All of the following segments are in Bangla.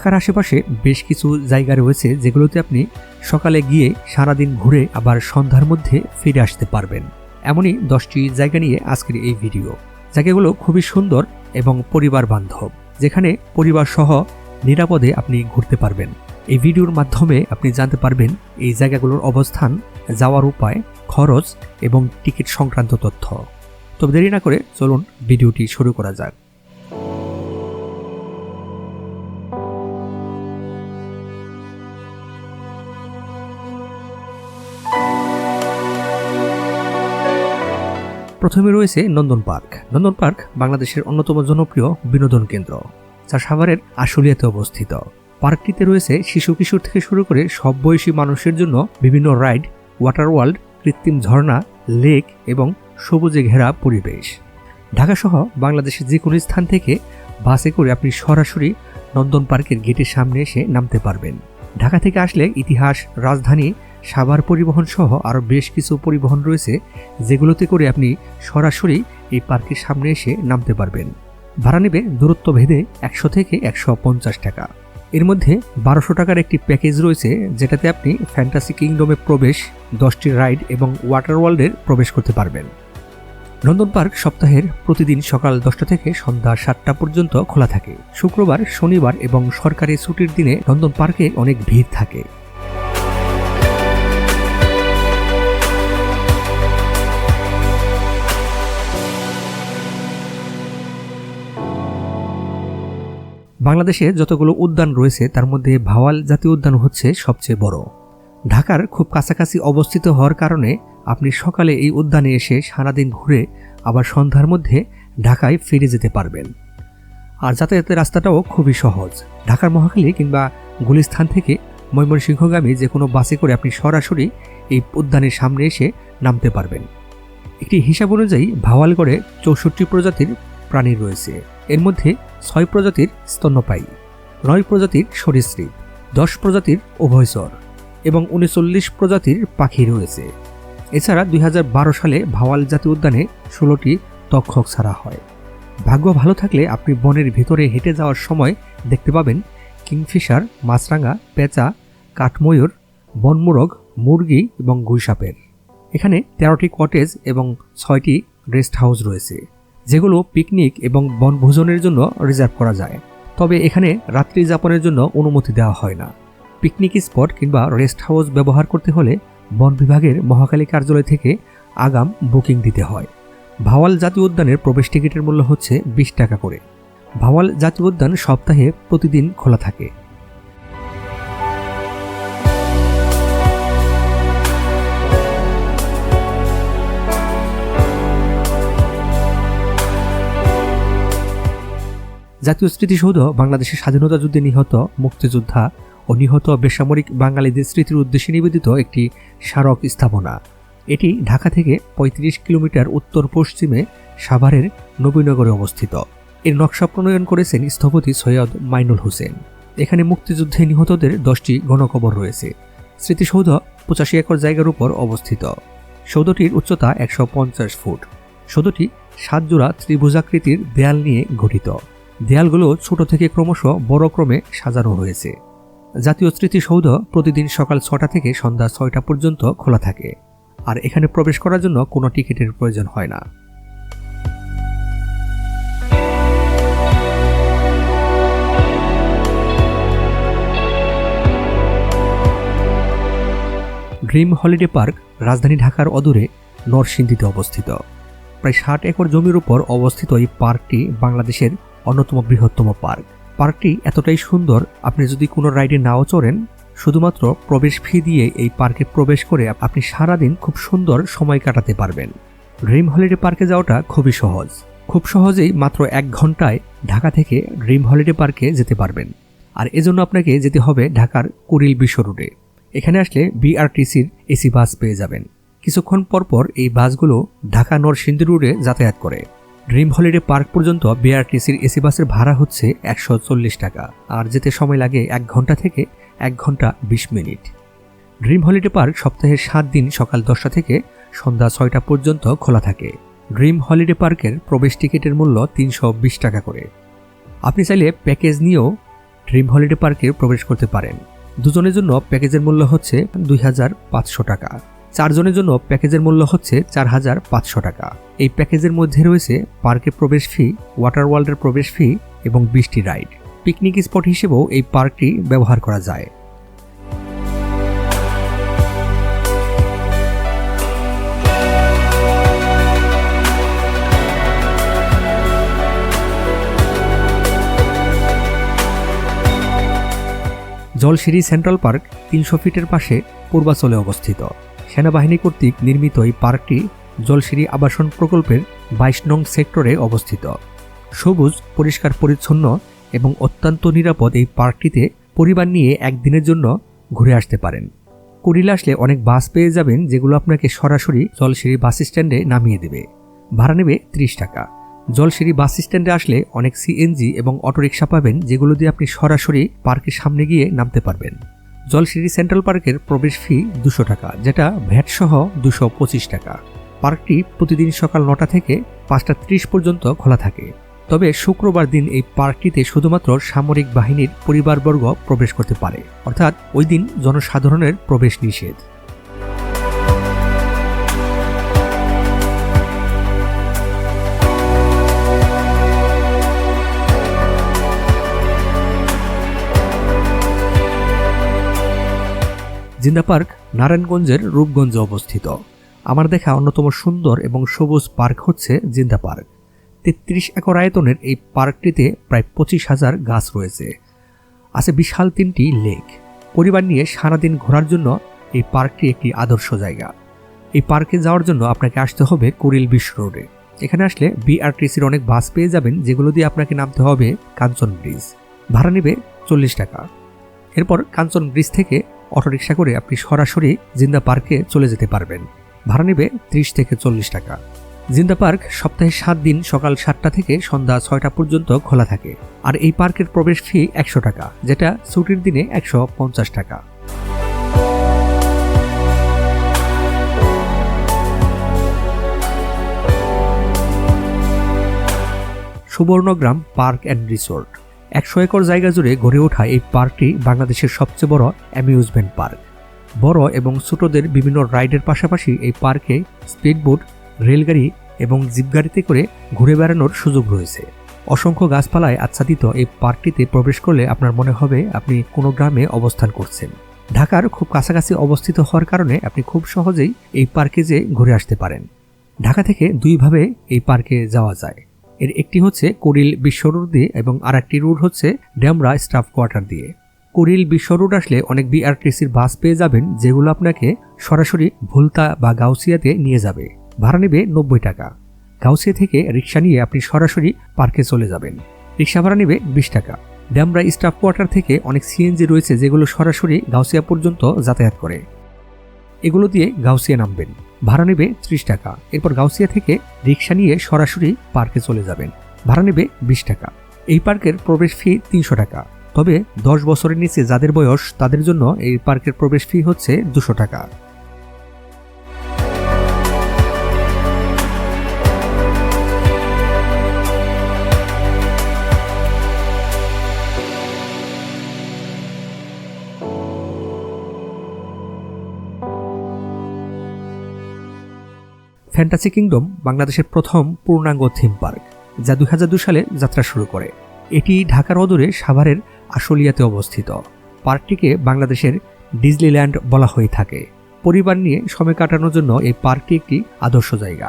ঢাকার আশেপাশে বেশ কিছু জায়গা রয়েছে যেগুলোতে আপনি সকালে গিয়ে সারাদিন ঘুরে আবার সন্ধ্যার মধ্যে ফিরে আসতে পারবেন। এমনই দশটি জায়গা নিয়ে আজকের এই ভিডিও। জায়গাগুলো খুবই সুন্দর এবং পরিবার বান্ধব যেখানে পরিবার সহ নিরাপদে আপনি ঘুরতে পারবেন। এই ভিডিওর মাধ্যমে আপনি জানতে পারবেন এই জায়গাগুলোর অবস্থান, যাওয়ার উপায়, খরচ এবং টিকিট সংক্রান্ত তথ্য। তবে দেরি না করে চলুন ভিডিওটি শুরু করা যাক। প্রথমে রয়েছে নন্দন পার্ক। নন্দন পার্ক বাংলাদেশের অন্যতম জনপ্রিয় বিনোদন কেন্দ্র, যা সাভারের আশুলিয়াতে অবস্থিত। পার্কটিতে রয়েছে শিশু কিশোর থেকে শুরু করে সব বয়সী মানুষের জন্য বিভিন্ন রাইড ওয়াটার ওয়ার্ল্ড কৃত্রিম ঝর্ণা, লেক এবং সবুজে ঘেরা পরিবেশ। ঢাকাসহ বাংলাদেশের যে কোনো স্থান থেকে বাসে করে আপনি সরাসরি নন্দন পার্কের গেটের সামনে এসে নামতে পারবেন। ঢাকা থেকে আসলে ইতিহাস, রাজধানী সাভার পরিবহন সহ আরও বেশ কিছু পরিবহন রয়েছে, যেগুলোতে করে আপনি সরাসরি এই পার্কের সামনে এসে নামতে পারবেন। ভাড়া নেবে দূরত্ব ভেদে একশো থেকে একশো পঞ্চাশ টাকা। এর মধ্যে বারোশো টাকার একটি প্যাকেজ রয়েছে, যেটাতে আপনি ফ্যান্টাসি কিংডমে প্রবেশ, দশটি রাইড এবং ওয়াটার ওয়ার্ল্ডের প্রবেশ করতে পারবেন। নন্দন পার্ক সপ্তাহের প্রতিদিন সকাল দশটা থেকে সন্ধ্যা সাতটা পর্যন্ত খোলা থাকে। শুক্রবার, শনিবার এবং সরকারি ছুটির দিনে নন্দন পার্কে অনেক ভিড় থাকে। বাংলাদেশে যতগুলো উদ্যান রয়েছে, তার মধ্যে ভাওয়াল জাতীয় উদ্যান হচ্ছে সবচেয়ে বড়। ঢাকার খুব কাছাকাছি অবস্থিত হওয়ার কারণে আপনি সকালে এই উদ্যানে এসে সারাদিন ঘুরে আবার সন্ধ্যার মধ্যে ঢাকায় ফিরে যেতে পারবেন। আর যাতায়াতের রাস্তাটাও খুবই সহজ। ঢাকার মহাখালী কিংবা গুলিস্থান থেকে ময়মনসিংহগামী যে কোনো বাসে করে আপনি সরাসরি এই উদ্যানের সামনে এসে নামতে পারবেন। একটি হিসাব অনুযায়ী ভাওয়ালগড়ে চৌষট্টি প্রজাতির প্রাণী রয়েছে। এর মধ্যে ছয় প্রজাতির স্তন্যপায়ী, নয় প্রজাতির সরীসৃপ, দশ প্রজাতির উভয়চর এবং উনচল্লিশ প্রজাতির পাখি রয়েছে। এছাড়া দুই হাজার বারো সালে ভাওয়াল জাতীয় উদ্যানে ষোলোটি তক্ষক ছাড়া হয়। ভাগ্য ভালো থাকলে আপনি বনের ভিতরে হেঁটে যাওয়ার সময় দেখতে পাবেন কিংফিশার, মাছরাঙা, পেঁচা, কাঠময়ূর, বনমোরগ, মুরগি এবং গুইসাপের। এখানে তেরোটি কটেজ এবং ছয়টি রেস্ট হাউস রয়েছে। যেগুলো পিকনিক এবং বনভোজনের জন্য রিজার্ভ করা যায়। তবে এখানে রাত্রি যাপনের জন্য অনুমতি দেওয়া হয় না। পিকনিক স্পট কিংবা রেস্ট হাউস ব্যবহার করতে হলে বন বিভাগের মহাকালী কার্যালয় থেকে আগাম বুকিং দিতে হয়। ভাওয়াল জাতীয় উদ্যানের প্রবেশ টিকিটের মূল্য হচ্ছে বিশ টাকা করে। ভাওয়াল জাতীয় উদ্যান সপ্তাহে প্রতিদিন খোলা থাকে। জাতীয় স্মৃতিসৌধ বাংলাদেশের স্বাধীনতা যুদ্ধে নিহত মুক্তিযোদ্ধা ও নিহত বেসামরিক বাঙালিদের স্মৃতির উদ্দেশ্যে নিবেদিত একটি স্মারক স্থাপনা। এটি ঢাকা থেকে ৩৫ কিলোমিটার উত্তর পশ্চিমে সাভারের নবীনগরে অবস্থিত। এর নকশা প্রণয়ন করেছেন স্থপতি সৈয়দ মাইনুল হোসেন। এখানে মুক্তিযুদ্ধে নিহতদের দশটি গণকবর রয়েছে। স্মৃতিসৌধ পঁচাশি একর জায়গার উপর অবস্থিত। সৌধটির উচ্চতা একশো পঞ্চাশ ফুট। সৌধটি সাত জোড়া ত্রিভুজাকৃতির দেয়াল নিয়ে গঠিত। দেয়ালগুলো ছোট থেকে ক্রমশ বড় ক্রমে সাজানো হয়েছে। জাতীয় স্মৃতিসৌধ প্রতিদিন সকাল ছটা থেকে সন্ধ্যা ছয়টা পর্যন্ত খোলা থাকে। আর এখানে প্রবেশ করার জন্য কোনো টিকিটের প্রয়োজন হয় না। ড্রিম হলিডে পার্ক রাজধানী ঢাকার অদূরে নরসিংদীতে অবস্থিত। প্রায় ষাট একর জমির উপর অবস্থিত এই পার্কটি বাংলাদেশের অন্যতম বৃহত্তম পার্ক। পার্কটি এতটাই সুন্দর, আপনি যদি কোনো রাইডে নাও চড়েন, শুধুমাত্র প্রবেশ ফি দিয়ে এই পার্কে প্রবেশ করে আপনি সারাদিন খুব সুন্দর সময় কাটাতে পারবেন। ড্রিম হলিডে পার্কে যাওয়াটা খুবই সহজ। খুব সহজেই মাত্র এক ঘন্টায় ঢাকা থেকে ড্রিম হলিডে পার্কে যেতে পারবেন। আর এজন্য আপনাকে যেতে হবে ঢাকার কুরিল বিশ্ব রুটে। এখানে আসলে বিআরটিসির এসি বাস পেয়ে যাবেন। কিছুক্ষণ পরপর এই বাসগুলো ঢাকা নরসিংদী রুটে যাতায়াত করে। ড্রিম হলিডে পার্ক পর্যন্ত বিআরটিসির এসি বাসের ভাড়া হচ্ছে একশো চল্লিশ টাকা। আর যেতে সময় লাগে এক ঘণ্টা থেকে এক ঘণ্টা বিশ মিনিট। ড্রিম হলিডে পার্ক সপ্তাহের সাত দিন সকাল দশটা থেকে সন্ধ্যা ছয়টা পর্যন্ত খোলা থাকে। ড্রিম হলিডে পার্কের প্রবেশ টিকিটের মূল্য তিনশো বিশ টাকা করে। আপনি চাইলে প্যাকেজ নিয়েও ড্রিম হলিডে পার্কে প্রবেশ করতে পারেন। দুজনের জন্য প্যাকেজের মূল্য হচ্ছে দুই হাজার পাঁচশো টাকা। চারজনের জন্য প্যাকেজের মূল্য হচ্ছে চার হাজার পাঁচশো টাকা। এই প্যাকেজের মধ্যে রয়েছে পার্কের প্রবেশ ফি, ওয়াটার ওয়ার্ল্ডের প্রবেশ ফি এবং বৃষ্টি রাইড। পিকনিক স্পট হিসেবেও এই পার্কটি ব্যবহার করা যায়। জলশিরি সেন্ট্রাল পার্ক তিনশো ফিটের পাশে পূর্বাচলে অবস্থিত। সেনাবাহিনী কর্তৃক নির্মিত এই পার্কটি জলশিরি আবাসন প্রকল্পের বাইশ নং সেক্টরে অবস্থিত। সবুজ, পরিষ্কার, পরিচ্ছন্ন এবং অত্যন্ত নিরাপদ এই পার্কটিতে পরিবার নিয়ে একদিনের জন্য ঘুরে আসতে পারেন। কুড়িলে আসলে অনেক বাস পেয়ে যাবেন যেগুলো আপনাকে সরাসরি জলশিরি বাস স্ট্যান্ডে নামিয়ে দেবে। ভাড়া নেবে ত্রিশ টাকা। জলশিরি বাস স্ট্যান্ডে আসলে অনেক সিএনজি এবং অটোরিকশা পাবেন যেগুলো দিয়ে আপনি সরাসরি পার্কের সামনে গিয়ে নামতে পারবেন। জলশিরি সেন্ট্রাল পার্কের প্রবেশ ফি দুশো টাকা, যেটা ভ্যাট সহ দুশো পঁচিশ টাকা। পার্কটি প্রতিদিন সকাল নটা থেকে পাঁচটা ত্রিশ পর্যন্ত খোলা থাকে। তবে শুক্রবার দিন এই পার্কটিতে শুধুমাত্র সামরিক বাহিনীর পরিবারবর্গ প্রবেশ করতে পারে। অর্থাৎ ওই দিন জনসাধারণের প্রবেশ নিষেধ। জিন্দা পার্ক নারায়ণগঞ্জের রূপগঞ্জে অবস্থিত। আমার দেখা অন্যতম সুন্দর এবং সবুজ পার্ক হচ্ছে জিন্দা পার্ক। তেত্রিশ একর আয়তনের এই পার্কটিতে প্রায় পঁচিশ হাজার গাছ রয়েছে। আছে বিশাল তিনটি লেক। পরিবার নিয়ে সারাদিন ঘোরার জন্য এই পার্কটি একটি আদর্শ জায়গা। এই পার্কে যাওয়ার জন্য আপনাকে আসতে হবে কুড়িল বিশ্ব রোডে। এখানে আসলে বিআরটিসির অনেক বাস পেয়ে যাবেন, যেগুলো দিয়ে আপনাকে নামতে হবে কাঞ্চন ব্রিজ। ভাড়া নেবে চল্লিশ টাকা। এরপর কাঞ্চন ব্রিজ থেকে অটোরিকশা করে আপনি সরাসরি জিন্দা পার্কে চলে যেতে পারবেন। ভাড়া নেবে ত্রিশ থেকে চল্লিশ টাকা। জিন্দা পার্ক সপ্তাহে সাত দিন সকাল সাতটা থেকে সন্ধ্যা ছয়টা পর্যন্ত খোলা থাকে। আর এই পার্কের প্রবেশ ফি একশো টাকা, যেটা ছুটির দিনে একশো পঞ্চাশ টাকা। Subarnagram park and resort. একশো একর জায়গা জুড়ে গড়ে ওঠা এই পার্কটি বাংলাদেশের সবচেয়ে বড় অ্যামিউজমেন্ট পার্ক। বড় এবং ছোটদের বিভিন্ন রাইডের পাশাপাশি এই পার্কে স্পিডবোট, রেলগাড়ি এবং জিপগাড়িতে করে ঘুরে বেড়ানোর সুযোগ রয়েছে। অসংখ্য গাছপালায় আচ্ছাদিত এই পার্কটিতে প্রবেশ করলে আপনার মনে হবে আপনি কোনো গ্রামে অবস্থান করছেন। ঢাকার খুব কাছাকাছি অবস্থিত হওয়ার কারণে আপনি খুব সহজেই এই পার্কে যে ঘুরে আসতে পারেন। ঢাকা থেকে দুইভাবে এই পার্কে যাওয়া যায়। এর একটি হচ্ছে কুড়িল বিশ্ব রোড দিয়ে এবং আর একটি রুট হচ্ছে ড্যামরা স্টাফ কোয়ার্টার দিয়ে। কুড়িল বিশ্ব রোড আসলে অনেক বিআরটিসির বাস পেয়ে যাবেন যেগুলো আপনাকে সরাসরি ভুলতা বা গাউসিয়াতে নিয়ে যাবে। ভাড়া নেবে নব্বই টাকা। গাউসিয়া থেকে রিক্সা নিয়ে আপনি সরাসরি পার্কে চলে যাবেন। রিক্সা ভাড়া নেবে বিশ টাকা। ড্যামরা স্টাফ কোয়ার্টার থেকে অনেক সিএনজি রয়েছে যেগুলো সরাসরি গাউসিয়া পর্যন্ত যাতায়াত করে। এগুলো দিয়ে গাউসিয়া নামবেন। ভাড়া নেবে ত্রিশ টাকা। এরপর গাউসিয়া থেকে রিক্সা নিয়ে সরাসরি পার্কে চলে যাবেন। ভাড়া নেবে বিশ টাকা। এই পার্কের প্রবেশ ফি তিনশো টাকা। তবে দশ বছরের নিচে যাদের বয়স তাদের জন্য এই পার্কের প্রবেশ ফি হচ্ছে দুশো টাকা। ফ্যান্টাসি কিংডম বাংলাদেশের প্রথম পূর্ণাঙ্গ থিম পার্ক, যা দু সালে যাত্রা শুরু করে। এটি ঢাকার অদূরে সাভারের আশুলিয়াতে অবস্থিত। পার্কটিকে বাংলাদেশের ডিজলিল্যান্ড বলা হয়ে থাকে। পরিবার নিয়ে সময় কাটানোর জন্য এই পার্কটি একটি আদর্শ জায়গা।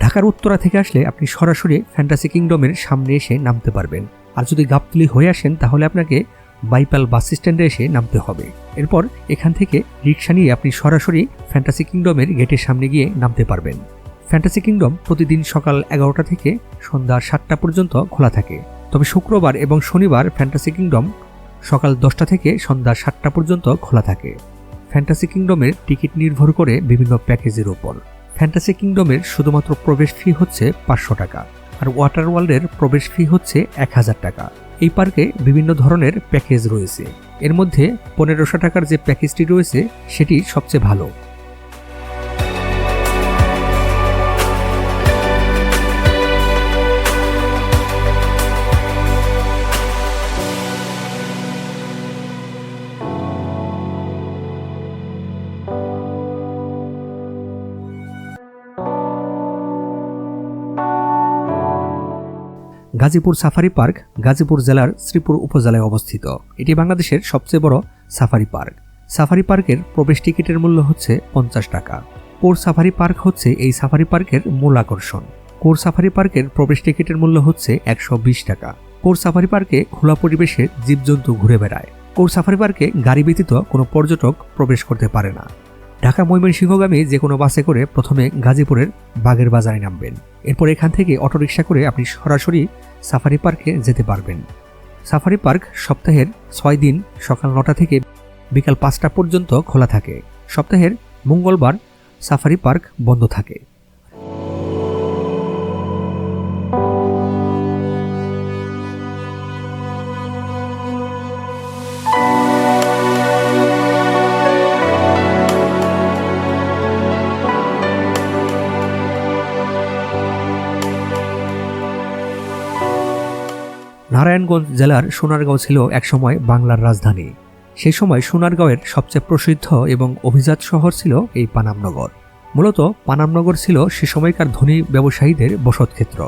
ঢাকার উত্তরা থেকে আসলে আপনি সরাসরি ফ্যান্টাসি কিংডমের সামনে এসে নামতে পারবেন। আর যদি গাবতলি হয়ে আসেন, তাহলে আপনাকে বাইপাল বাস স্ট্যান্ডে এসে নামতে হবে। এরপর এখান থেকে রিক্সা নিয়ে আপনি সরাসরি ফ্যান্টাসি কিংডমের গেটের সামনে গিয়ে নামতে পারবেন। ফ্যান্টাসি কিংডম প্রতিদিন সকাল এগারোটা থেকে সন্ধ্যা সাতটা পর্যন্ত খোলা থাকে। তবে শুক্রবার এবং শনিবার ফ্যান্টাসি কিংডম সকাল দশটা থেকে সন্ধ্যা সাতটা পর্যন্ত খোলা থাকে। ফ্যান্টাসি কিংডমের টিকিট নির্ভর করে বিভিন্ন প্যাকেজের ওপর। ফ্যান্টাসি কিংডমের শুধুমাত্র প্রবেশ ফি হচ্ছে পাঁচশো টাকা আর ওয়াটার ওয়ার্ল্ডের প্রবেশ ফি হচ্ছে এক হাজার টাকা। এই পার্কে বিভিন্ন ধরনের প্যাকেজ রয়েছে। এর মধ্যে পনেরোশো টাকার যে প্যাকেজটি রয়েছে, সেটি সবচেয়ে ভালো। গাজীপুর সাফারি পার্ক গাজীপুর জেলার শ্রীপুর উপজেলায় অবস্থিত। এটি বাংলাদেশের সবচেয়ে বড় সাফারি পার্ক। সাফারি পার্কের প্রবেশ টিকিটের মূল্য হচ্ছে পঞ্চাশ টাকা। কোর সাফারি পার্ক হচ্ছে এই সাফারি পার্কের মূল আকর্ষণ। কোর সাফারি পার্কের প্রবেশ টিকিটের মূল্য হচ্ছে একশো বিশ টাকা। কোর সাফারি পার্কে খোলা পরিবেশে জীবজন্তু ঘুরে বেড়ায়। কোর সাফারি পার্কে গাড়ি ব্যতীত কোনো পর্যটক প্রবেশ করতে পারে না। ঢাকা ময়মনসিংহগামী যে কোনো বাসে করে প্রথমে গাজীপুরের বাগের বাজারে নামবেন। এরপর এখান থেকে অটোরিকশা করে আপনি সরাসরি সাফারি পার্কে যেতে পারবেন। সাফারি পার্ক সপ্তাহের ছয় দিন সকাল নটা থেকে বিকাল পাঁচটা পর্যন্ত খোলা থাকে। সপ্তাহের মঙ্গলবার সাফারি পার্ক বন্ধ থাকে। নারায়ণগঞ্জ জেলার সোনারগাঁও ছিল একসময় বাংলার রাজধানী। সেই সময় সোনারগাঁওয়ের সবচেয়ে প্রসিদ্ধ এবং অভিজাত শহর ছিল এই পানামনগর। মূলত পানামনগর ছিল সে সময়কার ধনী ব্যবসায়ীদের বসতক্ষেত্র।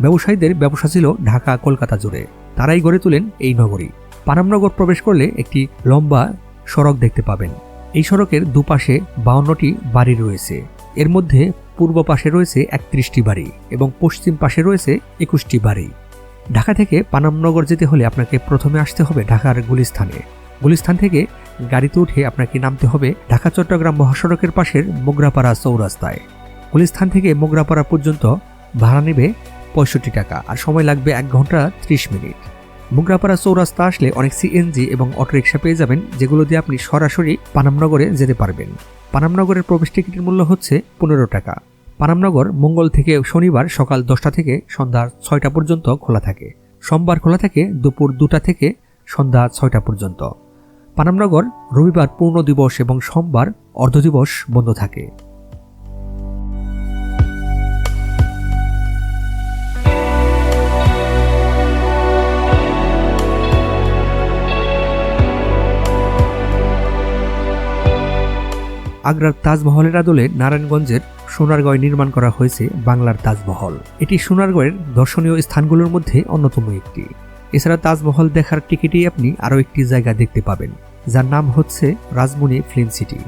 ব্যবসায়ীদের ব্যবসা ছিল ঢাকা, কলকাতা জুড়ে। তারাই গড়ে তোলেন এই নগরী। পানামনগর প্রবেশ করলে একটি লম্বা সড়ক দেখতে পাবেন। এই সড়কের দুপাশে বাউন্নটি বাড়ি রয়েছে। এর মধ্যে পূর্ব পাশে রয়েছে একত্রিশটি বাড়ি এবং পশ্চিম পাশে রয়েছে একুশটি বাড়ি। ঢাকা থেকে পানামনগর যেতে হলে আপনাকে প্রথমে আসতে হবে ঢাকার গুলিস্থানে। গুলিস্থান থেকে গাড়িতে উঠে আপনাকে নামতে হবে ঢাকা, চট্টগ্রাম মহাসড়কের পাশের মোগরাপাড়া চৌরাস্তায়। গুলিস্থান থেকে মোগরাপাড়া পর্যন্ত ভাড়া নেবে পঁয়ষট্টি টাকা আর সময় লাগবে এক ঘণ্টা ত্রিশ মিনিট। মোগরাপাড়া চৌরাস্তা আসলে অনেক সিএনজি এবং অটোরিকশা পেয়ে যাবেন, যেগুলো দিয়ে আপনি সরাসরি পানামনগরে যেতে পারবেন। পানামনগরের প্রবেশ টিকিটের মূল্য হচ্ছে পনেরো টাকা। পানামনগর মঙ্গল থেকে শনিবার সকাল দশটা থেকে সন্ধ্যা ছয়টা পর্যন্ত খোলা থাকে। সোমবার খোলা থাকে, দুপুর দুটা থেকে সন্ধ্যা ছয়টা পর্যন্ত। পানামনগর রবিবার পূর্ণ দিবস এবং সোমবার অর্ধ দিবস বন্ধ থাকে। আগ্রার তাজমহলের আদলে নারায়ণগঞ্জের সোনারগড়ে নির্মাণ করা হয়েছে বাংলার তাজমহল। এটি সোনারগড়ের দর্শনীয় স্থানগুলোর মধ্যে অন্যতম একটি। এছাড়া তাজমহল দেখার টিকিটেই আপনি আরও একটি জায়গা দেখতে পাবেন, যার নাম হচ্ছে রাজমণি ফিল্ম সিটি।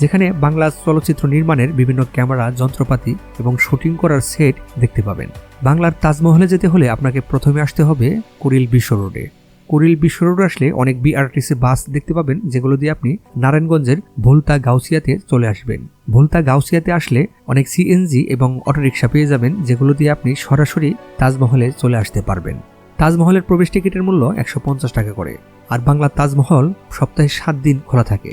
যেখানে বাংলা চলচ্চিত্র নির্মাণের বিভিন্ন ক্যামেরা, যন্ত্রপাতি এবং শুটিং করার সেট দেখতে পাবেন। বাংলার তাজমহলে যেতে হলে আপনাকে প্রথমে আসতে হবে কুড়িল বিশ্ব রোডে। কুড়িল বিশ্ব রোড আসলে অনেক বিআরটিসি বাস দেখতে পাবেন, যেগুলো দিয়ে আপনি নারায়ণগঞ্জের ভুলতা গাউসিয়াতে চলে আসবেন। ভুলতা গাউসিয়াতে আসলে অনেক সিএনজি এবং অটোরিকশা পেয়ে যাবেন, যেগুলো দিয়ে আপনি সরাসরি তাজমহলে চলে আসতে পারবেন। তাজমহলের প্রবেশ টিকিটের মূল্য একশো পঞ্চাশ টাকা করে, আর বাংলা তাজমহল সপ্তাহে সাত দিন খোলা থাকে।